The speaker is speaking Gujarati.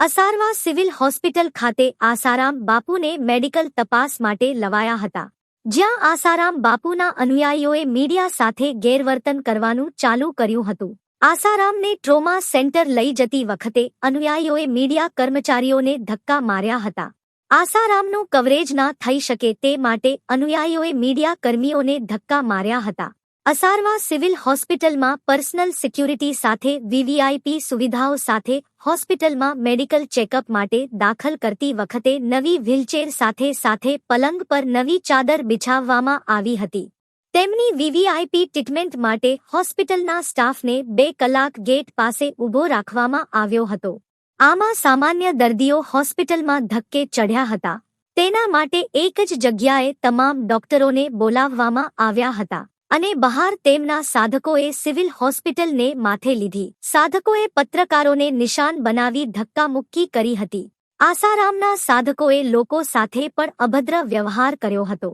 અસારવા સિવિલ હોસ્પિટલ ખાતે આસારામ બાપુને મેડિકલ તપાસ માટે લવાયા હતા. જ્યાં આસારામ બાપુના અનુયાયીઓએ મીડિયા સાથે ગેરવર્તન કરવાનું ચાલુ કર્યું હતું. આસારામને ટ્રોમા સેન્ટર લઈ જતી વખતે અનુયાયીઓએ મીડિયા કર્મચારીઓને ધક્કા માર્યા હતા. આસારામનું કવરેજ ના થઈ શકે તે માટે અનુયાયીઓએ મીડિયા કર્મીઓને ધક્કા માર્યા હતા. અસારવા સિવિલ હોસ્પિટલમાં પર્સનલ સિક્યુરિટી સાથે વીવીઆઈપી સુવિધાઓ સાથે હોસ્પિટલમાં મેડિકલ ચેકઅપ માટે દાખલ કરતી વખતે નવી વ્હીલચેર સાથે સાથે પલંગ પર નવી ચાદર બિછાવવામાં આવી હતી. તેમની વીવીઆઈપી ટ્રીટમેન્ટ માટે હોસ્પિટલના સ્ટાફને બે કલાક ગેટ પાસે ઊભો રાખવામાં આવ્યો હતો. આમાં સામાન્ય દર્દીઓ હોસ્પિટલમાં ધક્કે ચઢ્યા હતા. તેના માટે એક જ જગ્યાએ તમામ ડોક્ટરોને બોલાવવામાં આવ્યા હતા. અને બહાર તેમના સાધકોએ સિવિલ હોસ્પિટલને માથે લીધી. સાધકોએ પત્રકારોને નિશાન બનાવી ધક્કામુક્કી કરી હતી. આસારામના સાધકોએ લોકો સાથે પણ અભદ્ર વ્યવહાર કર્યો હતો.